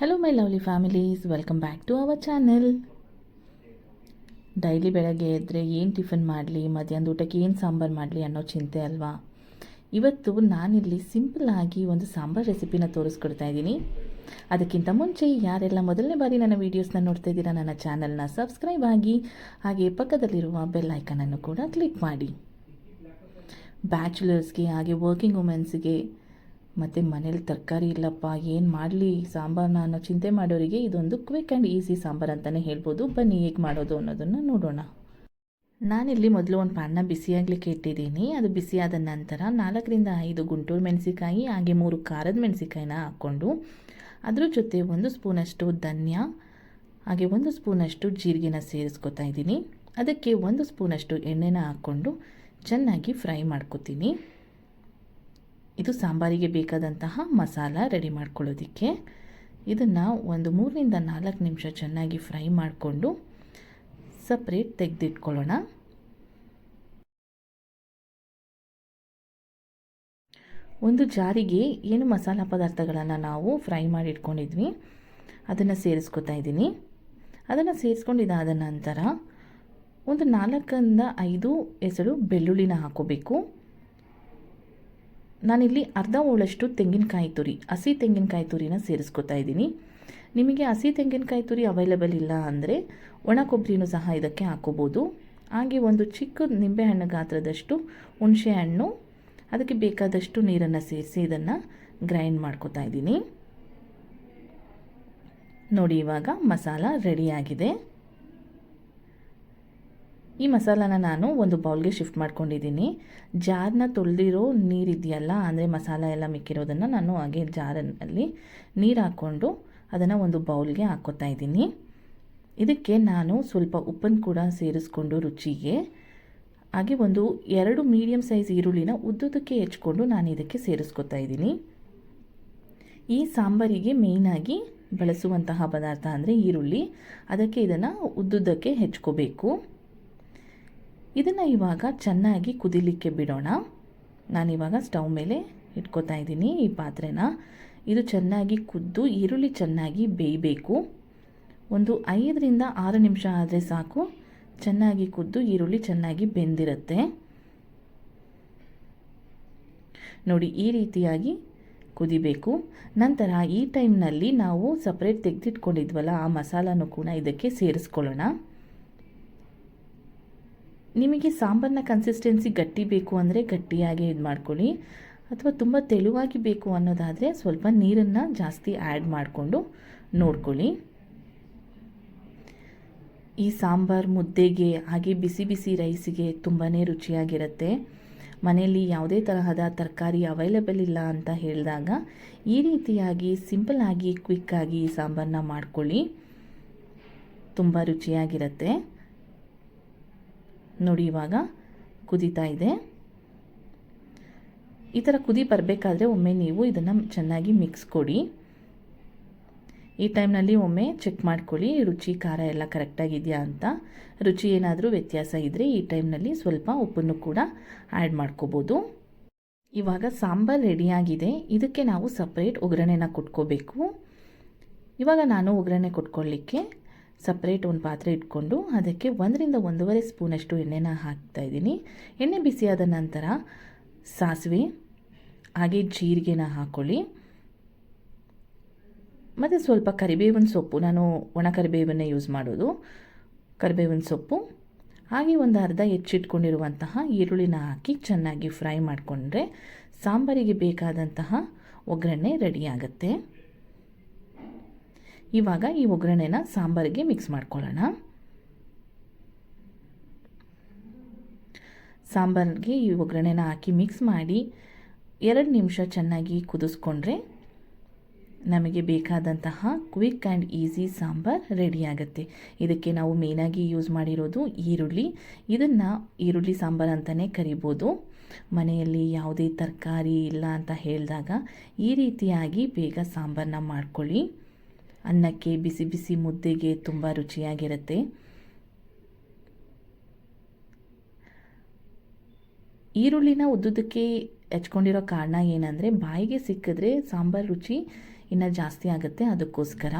Hello my lovely families welcome back to our channel daily ಬೆಳಗ್ಗೆ ಎದ್ದರೆ ಏನು tiffin ಮಾಡಲಿ, ಮಧ್ಯಾಹ್ನದ ಊಟಕ್ಕೆ ಏನು ಸಾಂಬಾರು ಮಾಡಲಿ ಅನ್ನೋ ಚಿಂತೆ ಅಲ್ವಾ? ಇವತ್ತು ನಾನಿಲ್ಲಿ ಆಗಿ ಒಂದು ಸಾಂಬಾರು ರೆಸಿಪಿನ ತೋರಿಸ್ಕೊಡ್ತಾ ಇದ್ದೀನಿ. ಅದಕ್ಕಿಂತ ಮುಂಚೆ ಯಾರೆಲ್ಲ ಮೊದಲನೇ ಬಾರಿ ನನ್ನ ವೀಡಿಯೋಸ್ನ ನೋಡ್ತಾ ಇದ್ದೀರಾ, ನನ್ನ ಚಾನಲ್ನ ಸಬ್ಸ್ಕ್ರೈಬ್ ಆಗಿ, ಹಾಗೆ ಪಕ್ಕದಲ್ಲಿರುವ ಬೆಲ್ ಐಕನನ್ನು ಕೂಡ ಕ್ಲಿಕ್ ಮಾಡಿ. ಬ್ಯಾಚುಲರ್ಸ್ಗೆ ಹಾಗೆ ವರ್ಕಿಂಗ್ ವುಮೆನ್ಸ್ಗೆ ಮತ್ತು ಮನೇಲಿ ತರಕಾರಿ ಇಲ್ಲಪ್ಪ, ಏನು ಮಾಡಲಿ? ಸಾಂಬಾರನ್ನ ಅನ್ನೋ ಚಿಂತೆ ಮಾಡೋರಿಗೆ ಇದೊಂದು ಕ್ವಿಕ್ ಆ್ಯಂಡ್ ಈಸಿ ಸಾಂಬಾರು ಅಂತಲೇ ಹೇಳ್ಬೋದು. ಬನ್ನಿ, ಹೇಗೆ ಮಾಡೋದು ಅನ್ನೋದನ್ನು ನೋಡೋಣ. ನಾನಿಲ್ಲಿ ಮೊದಲು ಒಂದು ಪ್ಯಾನ್ನ ಬಿಸಿಯಾಗಲಿಕ್ಕೆ ಇಟ್ಟಿದ್ದೀನಿ. ಅದು ಬಿಸಿಯಾದ ನಂತರ ನಾಲ್ಕರಿಂದ ಐದು ಗುಂಟೂರು ಮೆಣಸಿಕಾಯಿ ಹಾಗೆ ಮೂರು ಖಾರದ ಮೆಣಸಿಕಾಯಿನ ಹಾಕ್ಕೊಂಡು, ಅದ್ರ ಜೊತೆ ಒಂದು ಸ್ಪೂನಷ್ಟು ಧನ್ಯ, ಹಾಗೆ ಒಂದು ಸ್ಪೂನಷ್ಟು ಜೀರಿಗೆನ ಸೇರಿಸ್ಕೊತಾ ಇದ್ದೀನಿ. ಅದಕ್ಕೆ ಒಂದು ಸ್ಪೂನಷ್ಟು ಎಣ್ಣೆನ ಹಾಕ್ಕೊಂಡು ಚೆನ್ನಾಗಿ ಫ್ರೈ ಮಾಡ್ಕೊತೀನಿ. ಇದು ಸಾಂಬಾರಿಗೆ ಬೇಕಾದಂತಹ ಮಸಾಲ ರೆಡಿ ಮಾಡ್ಕೊಳ್ಳೋದಕ್ಕೆ. ಇದನ್ನು ಒಂದು ಮೂರರಿಂದ ನಾಲ್ಕು ನಿಮಿಷ ಚೆನ್ನಾಗಿ ಫ್ರೈ ಮಾಡಿಕೊಂಡು ಸಪ್ರೇಟ್ ತೆಗೆದಿಟ್ಕೊಳ್ಳೋಣ. ಒಂದು ಜಾರಿಗೆ ಏನು ಮಸಾಲ ಪದಾರ್ಥಗಳನ್ನು ನಾವು ಫ್ರೈ ಮಾಡಿ ಇಟ್ಕೊಂಡಿದ್ವಿ ಅದನ್ನು ಸೇರಿಸ್ಕೊತಾ ಇದ್ದೀನಿ. ಅದನ್ನು ಸೇರಿಸ್ಕೊಂಡಿದ್ದಾದ ನಂತರ ಒಂದು ನಾಲ್ಕರಿಂದ ಐದು ಹೆಸರು ಬೆಳ್ಳುಳ್ಳಿನ ಹಾಕೋಬೇಕು. ನಾನಿಲ್ಲಿ ಅರ್ಧ ಹೋಳಷ್ಟು ತೆಂಗಿನಕಾಯಿ ತುರಿ, ಹಸಿ ತೆಂಗಿನಕಾಯಿ ತುರಿನ ಸೇರಿಸ್ಕೊತಾ ಇದ್ದೀನಿ. ನಿಮಗೆ ಹಸಿ ತೆಂಗಿನಕಾಯಿ ತುರಿ ಅವೈಲೇಬಲ್ ಇಲ್ಲ ಅಂದರೆ ಒಣ ಕೊಬ್ಬರಿನೂ ಸಹ ಇದಕ್ಕೆ ಹಾಕೋಬೋದು. ಹಾಗೆ ಒಂದು ಚಿಕ್ಕ ನಿಂಬೆಹಣ್ಣು ಗಾತ್ರದಷ್ಟು ಹುಣಸೆ ಹಣ್ಣು, ಅದಕ್ಕೆ ಬೇಕಾದಷ್ಟು ನೀರನ್ನು ಸೇರಿಸಿ ಇದನ್ನು ಗ್ರೈಂಡ್ ಮಾಡ್ಕೋತಾ ಇದ್ದೀನಿ. ನೋಡಿ ಇವಾಗ ಮಸಾಲ ರೆಡಿಯಾಗಿದೆ ಈ ಮಸಾಲಾನ ನಾನು ಒಂದು ಬೌಲ್ಗೆ ಶಿಫ್ಟ್ ಮಾಡ್ಕೊಂಡಿದ್ದೀನಿ. ಜಾರ್ನ ತೊಳೆದಿರೋ ನೀರಿದೆಯಲ್ಲ, ಅಂದರೆ ಮಸಾಲ ಎಲ್ಲ ಮಿಕ್ಕಿರೋದನ್ನು ನಾನು ಹಾಗೆ ಜಾರಲ್ಲಿ ನೀರು ಹಾಕ್ಕೊಂಡು ಅದನ್ನು ಒಂದು ಬೌಲ್ಗೆ ಹಾಕ್ಕೋತಾ ಇದ್ದೀನಿ. ಇದಕ್ಕೆ ನಾನು ಸ್ವಲ್ಪ ಉಪ್ಪನ್ನು ಕೂಡ ಸೇರಿಸ್ಕೊಂಡು ರುಚಿಗೆ, ಹಾಗೆ ಒಂದು ಎರಡು ಮೀಡಿಯಮ್ ಸೈಜ್ ಈರುಳ್ಳಿನ ಉದ್ದುದಕ್ಕೆ ಹೆಚ್ಕೊಂಡು ನಾನು ಇದಕ್ಕೆ ಸೇರಿಸ್ಕೊತಾ ಇದ್ದೀನಿ. ಈ ಸಾಂಬಾರಿಗೆ ಮೇಯ್ನಾಗಿ ಬಳಸುವಂತಹ ಪದಾರ್ಥ ಅಂದರೆ ಈರುಳ್ಳಿ. ಅದಕ್ಕೆ ಇದನ್ನು ಉದ್ದುದಕ್ಕೆ ಹೆಚ್ಕೋಬೇಕು. ಇದನ್ನು ಇವಾಗ ಚೆನ್ನಾಗಿ ಕುದಿಲಿಕ್ಕೆ ಬಿಡೋಣ. ನಾನಿವಾಗ ಸ್ಟವ್ ಮೇಲೆ ಇಟ್ಕೋತಾ ಇದ್ದೀನಿ ಈ ಪಾತ್ರೆನ. ಇದು ಚೆನ್ನಾಗಿ ಕುದ್ದು ಈರುಳ್ಳಿ ಚೆನ್ನಾಗಿ ಬೇಯಬೇಕು. ಒಂದು ಐದರಿಂದ ಆರು ನಿಮಿಷ ಆದರೆ ಸಾಕು. ಚೆನ್ನಾಗಿ ಕುದ್ದು ಈರುಳ್ಳಿ ಚೆನ್ನಾಗಿ ಬೆಂದಿರುತ್ತೆ. ನೋಡಿ, ಈ ರೀತಿಯಾಗಿ ಕುದಿಬೇಕು. ನಂತರ ಈ ಟೈಮ್ನಲ್ಲಿ ನಾವು ಸಪ್ರೇಟ್ ತೆಗೆದಿಟ್ಕೊಂಡಿದ್ವಲ್ಲ, ಆ ಮಸಾಲನೂ ಕೂಡ ಇದಕ್ಕೆ ಸೇರಿಸ್ಕೊಳ್ಳೋಣ. ನಿಮಗೆ ಸಾಂಬಾರನ್ನ ಕನ್ಸಿಸ್ಟೆನ್ಸಿ ಗಟ್ಟಿ ಬೇಕು ಅಂದರೆ ಗಟ್ಟಿಯಾಗಿ ಇದು ಮಾಡ್ಕೊಳ್ಳಿ. ಅಥವಾ ತುಂಬ ತೆಳುವಾಗಿ ಬೇಕು ಅನ್ನೋದಾದರೆ ಸ್ವಲ್ಪ ನೀರನ್ನು ಜಾಸ್ತಿ ಆ್ಯಡ್ ಮಾಡಿಕೊಂಡು ನೋಡ್ಕೊಳ್ಳಿ. ಈ ಸಾಂಬಾರು ಮುದ್ದೆಗೆ ಹಾಗೆ ಬಿಸಿ ಬಿಸಿ ರೈಸಿಗೆ ತುಂಬಾ ರುಚಿಯಾಗಿರುತ್ತೆ. ಮನೆಯಲ್ಲಿ ಯಾವುದೇ ತರಹದ ತರಕಾರಿ ಅವೈಲೇಬಲ್ ಇಲ್ಲ ಅಂತ ಹೇಳಿದಾಗ ಈ ರೀತಿಯಾಗಿ ಸಿಂಪಲ್ಲಾಗಿ ಕ್ವಿಕ್ಕಾಗಿ ಈ ಸಾಂಬಾರನ್ನ ಮಾಡ್ಕೊಳ್ಳಿ. ತುಂಬ ರುಚಿಯಾಗಿರುತ್ತೆ. ನೋಡಿ ಇವಾಗ ಕುದೀತಾ ಇದೆ. ಈ ಥರ ಕುದಿ ಬರಬೇಕಾದ್ರೆ ಒಮ್ಮೆ ನೀವು ಇದನ್ನು ಚೆನ್ನಾಗಿ ಮಿಕ್ಸ್ ಕೊಡಿ. ಈ ಟೈಮ್ನಲ್ಲಿ ಒಮ್ಮೆ ಚೆಕ್ ಮಾಡ್ಕೊಳ್ಳಿ, ರುಚಿ, ಖಾರ ಎಲ್ಲ ಕರೆಕ್ಟಾಗಿದೆಯಾ ಅಂತ. ರುಚಿ ಏನಾದರೂ ವ್ಯತ್ಯಾಸ ಇದ್ದರೆ ಈ ಟೈಮ್ನಲ್ಲಿ ಸ್ವಲ್ಪ ಉಪ್ಪನ್ನು ಕೂಡ ಆ್ಯಡ್ ಮಾಡ್ಕೋಬೋದು. ಇವಾಗ ಸಾಂಬಾರು ರೆಡಿಯಾಗಿದೆ ಇದಕ್ಕೆ ನಾವು ಸಪ್ರೇಟ್ ಒಗ್ಗರಣೆನ ಕೊಟ್ಕೋಬೇಕು. ಇವಾಗ ನಾನು ಒಗ್ಗರಣೆ ಕೊಟ್ಕೊಳ್ಳಿಕ್ಕೆ ಸಪ್ರೇಟ್ ಒಂದು ಪಾತ್ರೆ ಇಟ್ಕೊಂಡು ಅದಕ್ಕೆ ಒಂದರಿಂದ ಒಂದೂವರೆ ಸ್ಪೂನಷ್ಟು ಎಣ್ಣೆನ ಹಾಕ್ತಾ ಇದ್ದೀನಿ. ಎಣ್ಣೆ ಬಿಸಿಯಾದ ನಂತರ ಸಾಸಿವೆ, ಹಾಗೆ ಜೀರಿಗೆನ ಹಾಕ್ಕೊಳ್ಳಿ ಮತ್ತು ಸ್ವಲ್ಪ ಕರಿಬೇವಿನ ಸೊಪ್ಪು, ನಾನು ಒಣ ಕರಿಬೇವನ್ನೇ ಯೂಸ್ ಮಾಡೋದು. ಕರಿಬೇವಿನ ಸೊಪ್ಪು, ಹಾಗೆ ಒಂದು ಅರ್ಧ ಹೆಚ್ಚಿಟ್ಕೊಂಡಿರುವಂತಹ ಈರುಳ್ಳಿನ ಹಾಕಿ ಚೆನ್ನಾಗಿ ಫ್ರೈ ಮಾಡಿಕೊಂಡ್ರೆ ಸಾಂಬಾರಿಗೆ ಬೇಕಾದಂತಹ ಒಗ್ಗರಣೆ ರೆಡಿ ಆಗುತ್ತೆ. ಇವಾಗ ಈ ಒಗ್ಗರಣೆನ ಸಾಂಬಾರಿಗೆ ಮಿಕ್ಸ್ ಮಾಡ್ಕೊಳ್ಳೋಣ. ಸಾಂಬಾರಿಗೆ ಈ ಒಗ್ಗರಣೆನ ಹಾಕಿ ಮಿಕ್ಸ್ ಮಾಡಿ ಎರಡು ನಿಮಿಷ ಚೆನ್ನಾಗಿ ಕುದಿಸ್ಕೊಂಡ್ರೆ ನಮಗೆ ಬೇಕಾದಂತಹ quick and easy sambar ready ಆಗುತ್ತೆ. ಇದಕ್ಕೆ ನಾವು ಮೇನಾಗಿ ಯೂಸ್ ಮಾಡಿರೋದು ಈರುಳ್ಳಿ. ಇದನ್ನು ಈರುಳ್ಳಿ ಸಾಂಬಾರು ಅಂತಲೇ ಕರಿಬೋದು. ಮನೆಯಲ್ಲಿ ಯಾವುದೇ ತರಕಾರಿ ಇಲ್ಲ ಅಂತ ಹೇಳಿದಾಗ ಈ ರೀತಿಯಾಗಿ ಬೇಗ ಸಾಂಬಾರನ್ನ ಮಾಡ್ಕೊಳ್ಳಿ. ಅನ್ನಕ್ಕೆ ಬಿಸಿ ಬಿಸಿ ಮುದ್ದೆಗೆ ತುಂಬ ರುಚಿಯಾಗಿರುತ್ತೆ. ಈರುಳ್ಳಿನ ಉದ್ದುದಕ್ಕೆ ಹೆಚ್ಕೊಂಡಿರೋ ಕಾರಣ ಏನಂದರೆ, ಬಾಯಿಗೆ ಸಿಕ್ಕಿದ್ರೆ ಸಾಂಬಾರು ರುಚಿ ಇನ್ನು ಜಾಸ್ತಿ ಆಗುತ್ತೆ ಅದಕ್ಕೋಸ್ಕರ.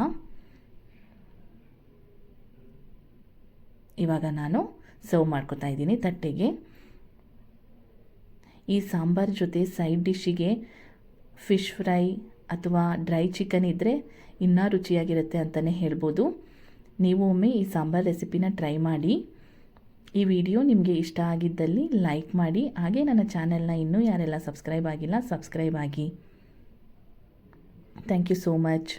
ಇವಾಗ ನಾನು ಸರ್ವ್ ಮಾಡ್ಕೊತಾ ಇದ್ದೀನಿ ತಟ್ಟೆಗೆ. ಈ ಸಾಂಬಾರ್ ಜೊತೆ ಸೈಡ್ ಡಿಶ್ಶಿಗೆ ಫಿಶ್ ಫ್ರೈ ಅಥವಾ ಡ್ರೈ ಚಿಕನ್ ಇದ್ದರೆ ಇನ್ನೂ ರುಚಿಯಾಗಿರುತ್ತೆ ಅಂತಲೇ ಹೇಳ್ಬೋದು. ನೀವು ಒಮ್ಮೆ ಈ ಸಾಂಬಾರ್ ರೆಸಿಪಿನ ಟ್ರೈ ಮಾಡಿ. ಈ ವಿಡಿಯೋ ನಿಮಗೆ ಇಷ್ಟ ಆಗಿದ್ದಲ್ಲಿ ಲೈಕ್ ಮಾಡಿ. ಹಾಗೆ ನನ್ನ ಚಾನೆಲ್ನ ಇನ್ನೂ ಯಾರೆಲ್ಲ ಸಬ್ಸ್ಕ್ರೈಬ್ ಆಗಿಲ್ಲ ಸಬ್ಸ್ಕ್ರೈಬ್ ಆಗಿ. Thank you so much